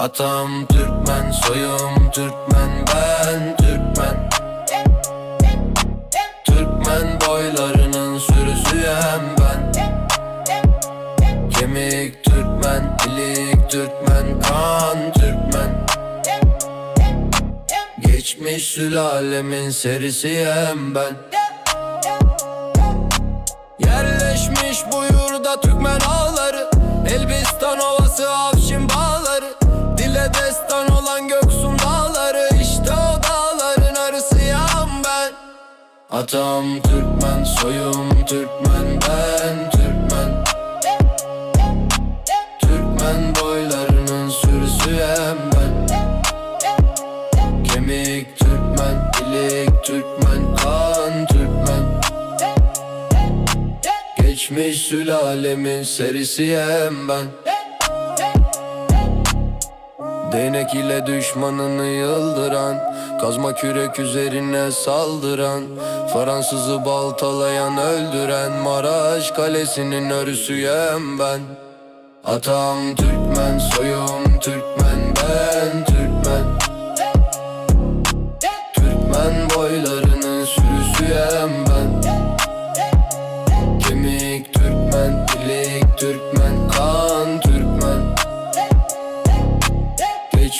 Atam Türkmen, soyum Türkmen, ben Türkmen. Türkmen boylarının sürüsüyem ben. Kemik Türkmen, ilik Türkmen, kan Türkmen. Geçmiş sülalemin serisiyem ben. Yerleşmiş bu yurda Türkmen ağları. Elbistan ovası Afşin destan olan Göksun dağları İşte o dağların arısıyam ben. Atam Türkmen, soyum Türkmen, ben Türkmen. Türkmen boylarının sürüsüyem ben. Kemik Türkmen, ilik Türkmen, kan Türkmen. Geçmiş sülalemin serisiyem ben Değnek ile düşmanını yıldıran Kazma kürek üzerine saldıran Fransızı baltalayan öldüren Maraş kalesinin örüsüyem ben. Atam Türkmen, soyum Türkmen, ben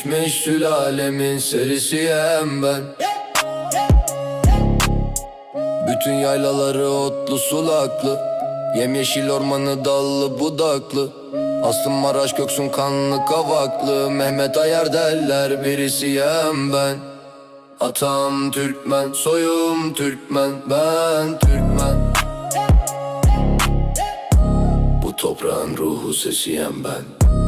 Geçmiş sülalemin serisiyem ben. Bütün yaylaları otlu sulaklı Yemyeşil ormanı dallı budaklı. Aslım Maraş Göksun kanlı kavaklı Mehmet Ayar derler birisiyem ben. Atam Türkmen, soyum Türkmen, ben Türkmen. Bu toprağın ruhu sesiyem ben